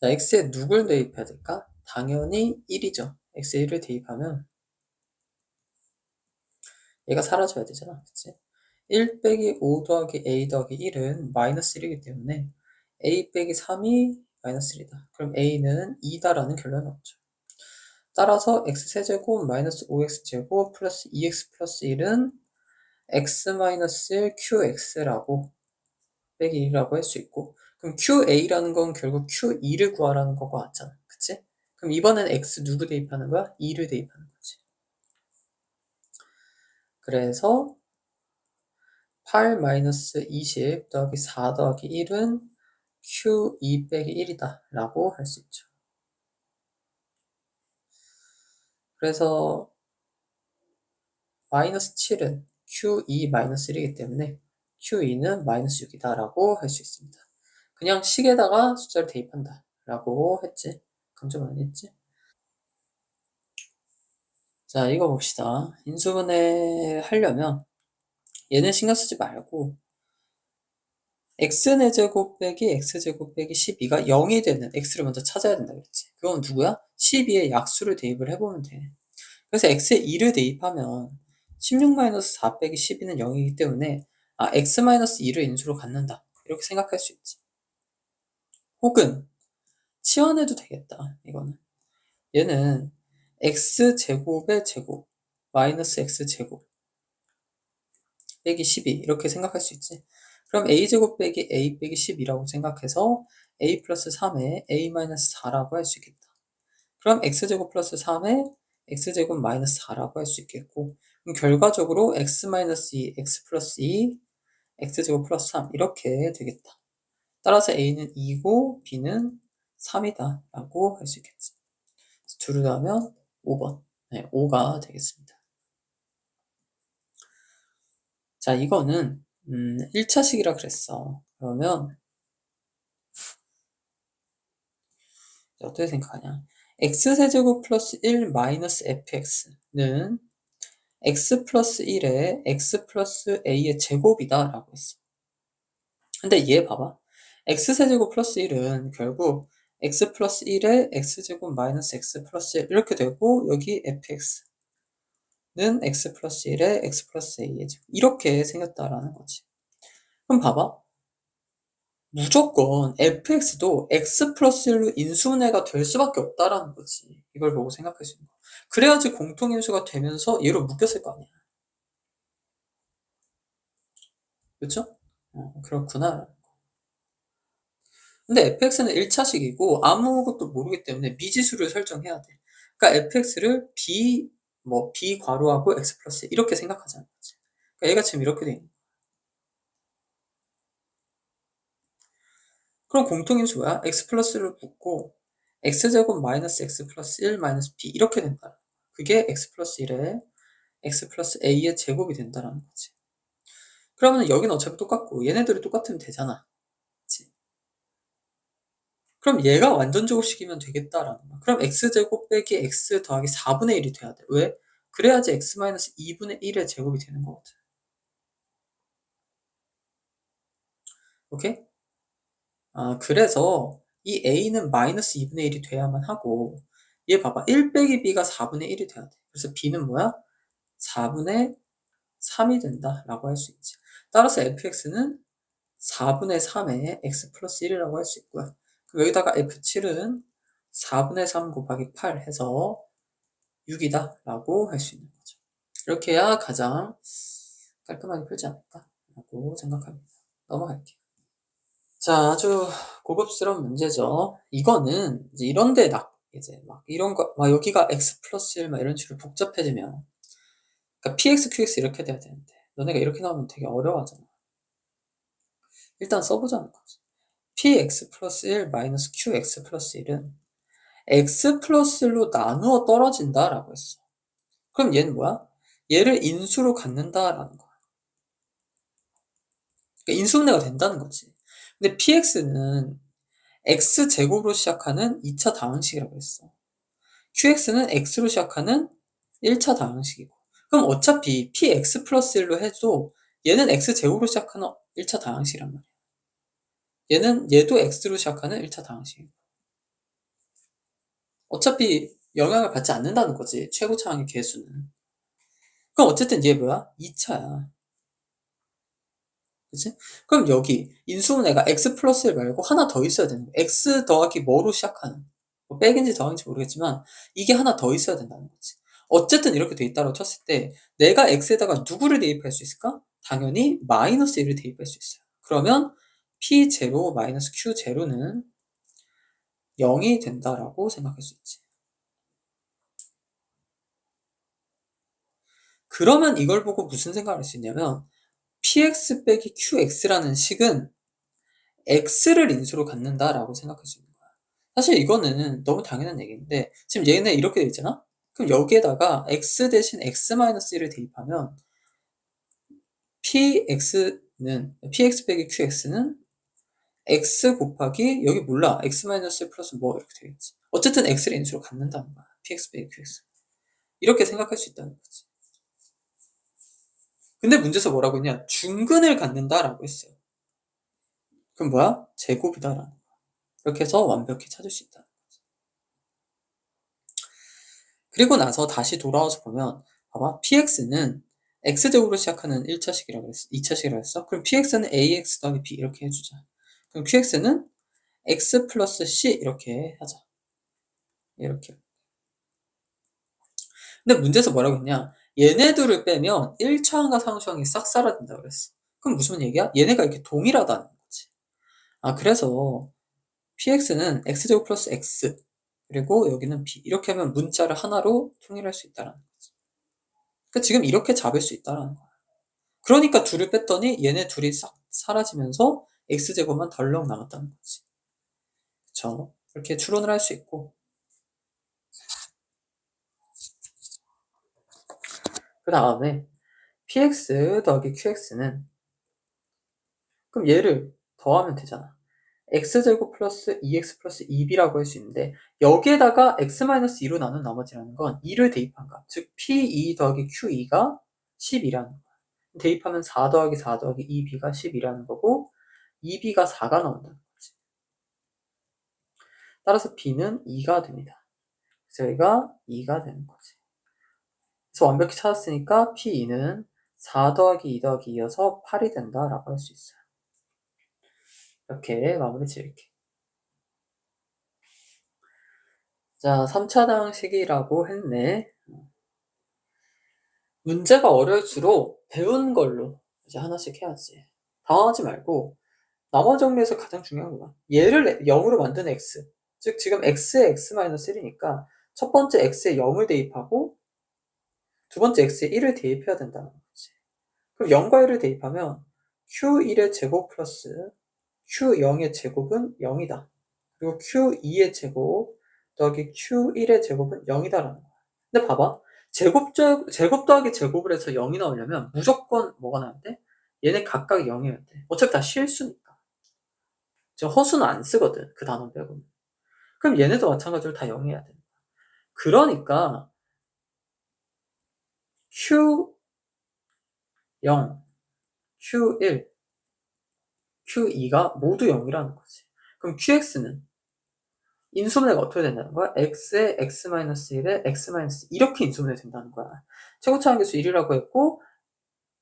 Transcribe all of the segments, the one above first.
자, x에 누굴 대입해야 될까? 당연히 1이죠. x에 1을 대입하면 얘가 사라져야 되잖아. 그치? 1 빼기 5 더하기 a 더하기 1은 마이너스 1이기 때문에 a 빼기 3이 마이너스 1이다. 그럼 a는 2다라는 결론이 나오죠. 따라서 x세제곱 마이너스 5x제곱 플러스 2x 플러스 1은 x 마이너스 1 qx라고 빼기 1이라고 할 수 있고 그럼 qa라는 건 결국 q2를 구하라는 거가 맞잖아. 그치? 그럼 이번엔 x 누구 대입하는 거야? 2를 대입하는 거지. 그래서 8 마이너스 20 더하기 4 더하기 1은 q2 빼기 1이다 라고 할 수 있죠. 그래서 마이너스 7은 q2 마이너스 1이기 때문에 q2는 마이너스 6이다 라고 할 수 있습니다. 그냥 식에다가 숫자를 대입한다 라고 했지. 강조 많이 했지. 자 이거 봅시다. 인수분해 하려면 얘는 신경 쓰지 말고 x의 제곱 빼기 x제곱 빼기 12가 0이 되는 x를 먼저 찾아야 된다 그랬지. 그건 누구야? 12의 약수를 대입을 해보면 돼. 그래서 x에 2를 대입하면 16-4 빼기 12는 0이기 때문에 아 x-2를 인수로 갖는다. 이렇게 생각할 수 있지. 혹은 치환해도 되겠다. 이거는. 얘는 x제곱의 제곱 마이너스 x제곱 빼기 12 이렇게 생각할 수 있지. 그럼 a제곱 빼기 a 빼기 10이라고 생각해서 a 플러스 3에 a 마이너스 4라고 할 수 있겠다. 그럼 x제곱 플러스 3에 x제곱 마이너스 4라고 할 수 있겠고 그럼 결과적으로 x 마이너스 2, x 플러스 2, x제곱 플러스 3 이렇게 되겠다. 따라서 a는 2고 b는 3이다 라고 할 수 있겠지. 둘을 하면 5번, 네, 5가 되겠습니다. 자, 이거는 음, 1차식이라 그랬어. 그러면 어떻게 생각하냐? x세제곱 플러스 1 마이너스 fx는 x 플러스 1에 x 플러스 a의 제곱이다 라고 했어. 근데 얘 봐봐. X세제곱 플러스 1은 결국 x 플러스 1에 x제곱 마이너스 x 플러스 1 이렇게 되고 여기 fx 는 x 플러스 1에 x 플러스 a의 제곱 이렇게 생겼다라는 거지. 그럼 봐봐. 무조건 fx도 x 플러스 1로 인수분해가 될 수밖에 없다라는 거지. 이걸 보고 생각할 수 있는 거. 그래야지 공통인수가 되면서 얘로 묶였을 거 아니야. 그렇죠? 어, 그렇구나. 근데 fx는 1차식이고 아무것도 모르기 때문에 미지수를 설정해야 돼. 그러니까 fx를 b 뭐 b 괄호하고 x 플러스 이렇게 생각하자는 거지. 그러니까 얘가 지금 이렇게 돼 있는 거야. 그럼 공통인수 뭐야? x 플러스를 붙고 x제곱 마이너스 x 플러스 1 마이너스 b 이렇게 된다. 그게 x 플러스 1에 x 플러스 a의 제곱이 된다는 거지. 그러면 여기는 어차피 똑같고 얘네들이 똑같으면 되잖아. 그럼 얘가 완전 제곱식이면 되겠다라는 거야. 그럼 x제곱 빼기 x 더하기 4분의 1이 돼야 돼. 왜? 그래야지 x 마이너스 2분의 1의 제곱이 되는 거거든. 오케이? 아, 그래서 이 a는 마이너스 2분의 1이 돼야만 하고 얘 봐봐. 1 빼기 b가 4분의 1이 돼야 돼. 그래서 b는 뭐야? 4분의 3이 된다 라고 할 수 있지. 따라서 fx는 4분의 3의 x 플러스 1이라고 할 수 있고요. 그럼 여기다가 f7은 4분의 3 곱하기 8 해서 6이다 라고 할 수 있는 거죠. 이렇게 해야 가장 깔끔하게 풀지 않을까 라고 생각합니다. 넘어갈게요. 자, 아주 고급스러운 문제죠. 이거는 이제 이런데 나 이제 막 이런 거, 막 여기가 x 플러스 1 막 이런 식으로 복잡해지면 그러니까 px, qx 이렇게 돼야 되는데 너네가 이렇게 나오면 되게 어려워하잖아. 일단 써보자는 거지. Px 플러스 1 마이너스 qx 플러스 1은 x 플러스 1로 나누어 떨어진다 라고 했어. 그럼 얘는 뭐야? 얘를 인수로 갖는다라는 거야. 그러니까 인수분해가 된다는 거지. 근데 px는 x제곱으로 시작하는 2차 다항식이라고 했어. qx는 x로 시작하는 1차 다항식이고. 그럼 어차피 px 플러스 1로 해도 얘는 x제곱으로 시작하는 1차 다항식이란 말이야. 얘는 얘도 x로 시작하는 1차 다항식이고. 어차피 영향을 받지 않는다는 거지. 최고 차항의 개수는. 그럼 어쨌든 얘 뭐야? 2차야. 그치? 그럼 여기 인수분해가 x 플러스 1 말고 하나 더 있어야 되는 거야. x 더하기 뭐로 시작하는 뭐 백인지 더인지 모르겠지만 이게 하나 더 있어야 된다는 거지. 어쨌든 이렇게 돼 있다고 쳤을 때 내가 x에다가 누구를 대입할 수 있을까? 당연히 마이너스 1을 대입할 수 있어요. 그러면 p0 마이너스 q0는 0이 된다라고 생각할 수 있지. 그러면 이걸 보고 무슨 생각을 할 수 있냐면 px 빼기 qx라는 식은 x를 인수로 갖는다라고 생각할 수 있는 거야. 사실 이거는 너무 당연한 얘기인데 지금 얘네 이렇게 돼 있잖아? 그럼 여기에다가 x 대신 x-1을 대입하면 px는 px 빼기 qx는 x 곱하기 여기 몰라 x-1 플러스 뭐 이렇게 되겠지. 어쨌든 x를 인수로 갖는다는 거야. px 빼기 qx 이렇게 생각할 수 있다는 거지. 근데 문제에서 뭐라고 했냐? 중근을 갖는다라고 했어요. 그럼 뭐야? 제곱이다라는 거야. 이렇게 해서 완벽히 찾을 수 있다는 거지. 그리고 나서 다시 돌아와서 보면 봐봐. px는 x제곱으로 시작하는 1차식이라고 했어. 2차식이라고 했어. 그럼 px는 ax 더하기 b 이렇게 해주자. 그럼 qx는 x 플러스 c 이렇게 하자. 이렇게. 근데 문제에서 뭐라고 했냐? 얘네들을 빼면 1차항과 상수항이 싹 사라진다 그랬어. 그럼 무슨 얘기야? 얘네가 이렇게 동일하다는 거지. 아, 그래서 px는 x제곱 플러스 x 그리고 여기는 b 이렇게 하면 문자를 하나로 통일할 수 있다는 거지. 그러니까 지금 이렇게 잡을 수 있다는 거야. 그러니까 둘을 뺐더니 얘네 둘이 싹 사라지면서 x제곱만 덜렁 남았다는 거지. 그쵸? 이렇게 추론을 할 수 있고 그 다음에 px 더하기 qx는 그럼 얘를 더하면 되잖아. x제곱 플러스 2x 플러스 2b라고 할 수 있는데 여기에다가 x-2로 나눈 나머지라는 건 2를 대입한 값. 즉 p2 더하기 q2가 10이라는 거야. 대입하면 4 더하기 4 더하기 2b가 10이라는 거고 2b가 4가 나온다는 거지. 따라서 b는 2가 됩니다. 그래서 여기가 2가 되는 거지. 그래서 완벽히 찾았으니까 P2는 4 더하기 2 더하기 2여서 8이 된다라고 할 수 있어요. 이렇게 마무리 지을게. 자, 3차당 식이라고 했네. 문제가 어려울수록 배운 걸로 이제 하나씩 해야지. 당황하지 말고 나머지 정리에서 가장 중요한 거야. 얘를 0으로 만든 x. 즉 지금 x에 x-1이니까 첫 번째 x에 0을 대입하고 두 번째 x에 1을 대입해야 된다는 거지. 그럼 0과 1을 대입하면 q1의 제곱 플러스 q0의 제곱은 0이다. 그리고 q2의 제곱 더하기 q1의 제곱은 0이다라는 거야. 근데 봐봐. 제곱, 제곱 더하기 제곱을 해서 0이 나오려면 무조건 뭐가 돼? 얘네 각각 0이어야 돼. 어차피 다 실수니까. 지금 허수는 안 쓰거든. 그 단어 빼고는. 그럼 얘네도 마찬가지로 다 0이어야 돼. 그러니까 Q0, Q1, Q2가 모두 0이라는 거지. 그럼 QX는 인수분해가 어떻게 된다는 거야? X에 X-1에 X- 이렇게 인수분해 된다는 거야. 최고차항 계수 1이라고 했고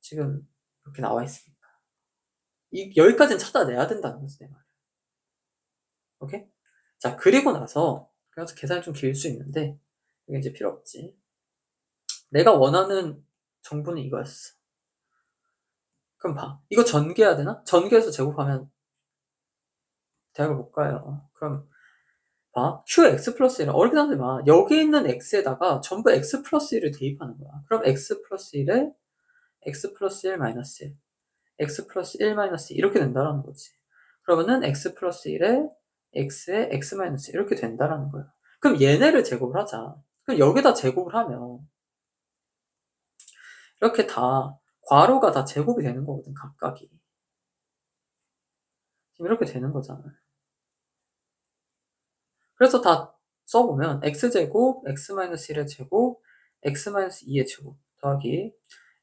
지금 이렇게 나와 있으니까. 이, 여기까지는 찾아내야 된다는 거지, 내 말이야. 오케이? 자, 그리고 나서, 그래서 계산이 좀 길 수 있는데, 이게 이제 필요 없지. 내가 원하는 정보는 이거였어. 그럼 봐. 이거 전개해야 되나? 전개해서 제곱하면 대학을 못 가요. 그럼 봐. qx 플러스 1은 어렵게 하지 마. 여기 있는 x에다가 전부 x 플러스 1을 대입하는 거야. 그럼 x 플러스 1에 x 플러스 1 마이너스 1 x 플러스 1 마이너스 2 이렇게 된다라는 거지. 그러면은 x 플러스 1에 x에 x 마이너스 이렇게 된다라는 거야. 그럼 얘네를 제곱을 하자. 그럼 여기다 제곱을 하면 이렇게 다 괄호가 다 제곱이 되는 거거든 각각이 지금 이렇게 되는 거잖아 그래서 다 써보면 x제곱 x-1의 제곱 x-2의 제곱 더하기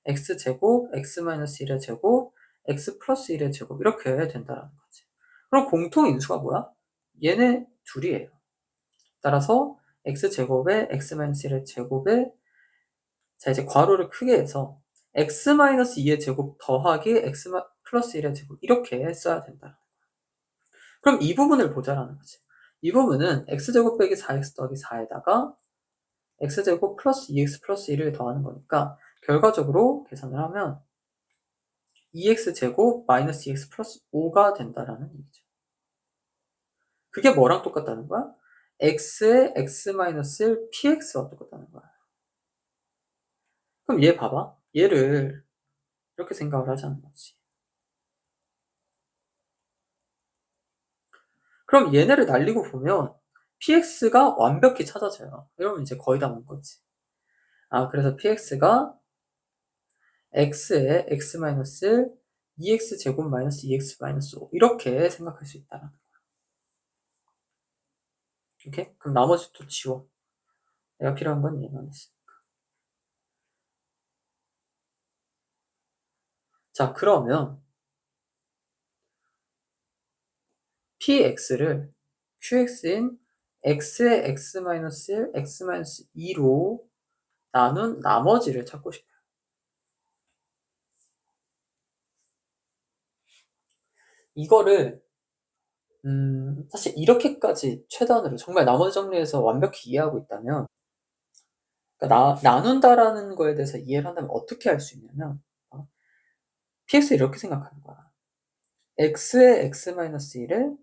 x제곱 x-1의 제곱 x 플러스 1의 제곱 이렇게 된다는 거지 그럼 공통 인수가 뭐야? 얘네 둘이에요 따라서 x제곱에 x-1의 제곱에 자 이제 괄호를 크게 해서 x-2의 제곱 더하기 x 플러스 1의 제곱 이렇게 써야 된다. 그럼 이 부분을 보자라는 거지. 이 부분은 x제곱 빼기 4x 더하기 4에다가 x제곱 플러스 2x 플러스 1을 더하는 거니까 결과적으로 계산을 하면 2x제곱 마이너스 2x 플러스 5가 된다라는 얘기죠. 그게 뭐랑 똑같다는 거야? x의 x-1 px와 똑같다는 거야. 그럼 얘 봐봐. 얘를 이렇게 생각을 하자는 거지. 그럼 얘네를 날리고 보면 px가 완벽히 찾아져요. 이러면 이제 거의 다온 거지. 아, 그래서 px가 x의 x-1 2x 제곱 마이너스 2x 마이너스 5 이렇게 생각할 수 있다는 오케이? 그럼 나머지 또 지워. 내가 필요한 건 얘만 있으니까. 자, 그러면 px를 qx인 x의 x-1, x-2로 나눈 나머지를 찾고 싶어요. 이거를 음, 사실 이렇게까지 최단으로 정말 나머지 정리해서 완벽히 이해하고 있다면 그러니까 나, 나눈다라는 거에 대해서 이해를 한다면 어떻게 할 수 있냐면 어? px 이렇게 생각하는 거야. x의 x-1에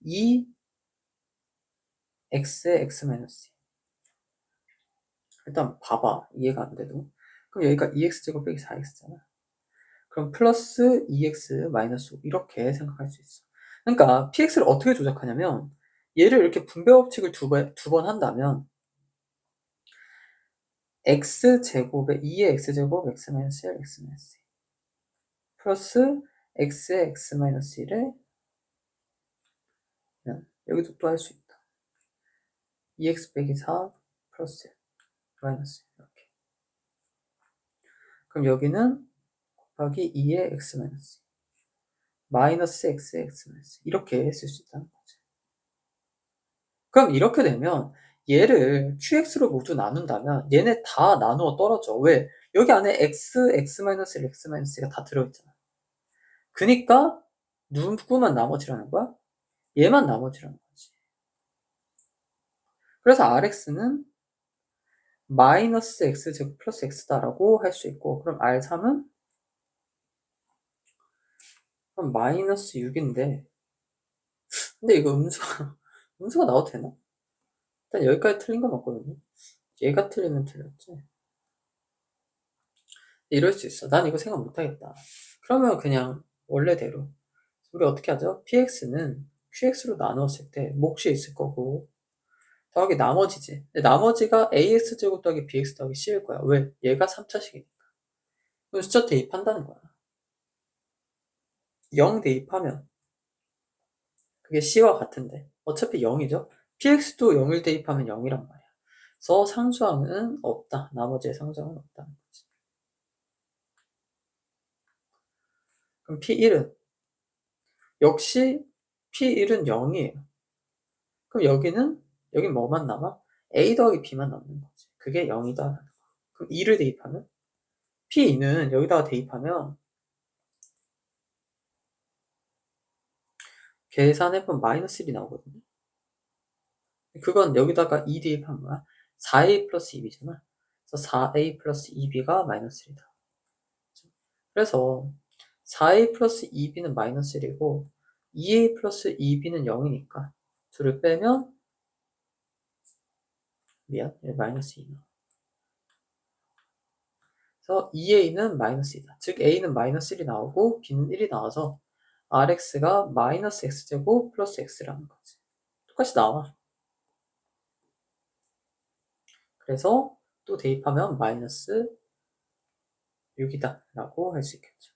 2 x의 x-2 일단 봐봐. 이해가 안 돼도. 그럼 여기가 2x제곱 빼기 4x잖아. 그럼 플러스 2x 마이너스 5 이렇게 생각할 수 있어 그러니까 px를 어떻게 조작하냐면 얘를 이렇게 분배 법칙을 두 번 두 번 한다면 x제곱에 2의 x제곱 x-1 x-1 플러스 x의 x-1에 여기도 또 할 수 있다. 2x 빼기 4 플러스 마이너스 이렇게. 그럼 여기는 곱하기 2의 x 마이너스 마이너스 x x 마이너스 이렇게 쓸 수 있다는 거지. 그럼 이렇게 되면 얘를 qx로 모두 나눈다면 얘네 다 나누어 떨어져. 왜? 여기 안에 x, x 마이너스 x 마이너스가 다 들어있잖아. 그니까 누구만 나머지라는 거야? 얘만 나머지라는 거지. 그래서 rx는 마이너스 x제곱 플러스 x다라고 할 수 있고 그럼 r3은 그럼 마이너스 6인데 근데 이거 음수가 음수가 나와도 되나? 일단 여기까지 틀린 건 없거든요. 얘가 틀리면 틀렸지. 이럴 수 있어. 난 이거 생각 못하겠다. 그러면 그냥 원래대로 우리 어떻게 하죠? px는 qx로 나누었을 때 몫이 있을 거고 더하기 나머지지. 나머지가 ax제곱 더하기 bx 더하기 c일 거야. 왜? 얘가 3차식이니까. 그럼 숫자 대입한다는 거야. 0 대입하면 그게 c와 같은데 어차피 0이죠. px도 0을 대입하면 0이란 말이야. 그래서 상수항은 없다. 나머지의 상수항은 없다는 거지. 그럼 p1은 역시 P1은 0이에요. 그럼 여기는 여기 뭐만 남아? A 더하기 B만 남는 거지. 그게 0이다. 그럼 2를 대입하면 P2는 여기다가 대입하면 계산해보면 마이너스 1이 나오거든요. 그건 여기다가 2 대입한 거야. 4a 플러스 2b잖아. 그래서 4a 플러스 2b가 마이너스 1이다. 그래서 4a 플러스 2b는 마이너스 1이고 2a 플러스 2b는 0이니까 둘을 빼면 미안, 마이너스 2 나와. 그래서 2a는 마이너스 2다. 즉 a는 마이너스 1이 나오고 b는 1이 나와서 rx가 마이너스 x제곱 플러스 x라는 거지. 똑같이 나와. 그래서 또 대입하면 마이너스 6이다 라고 할 수 있겠죠.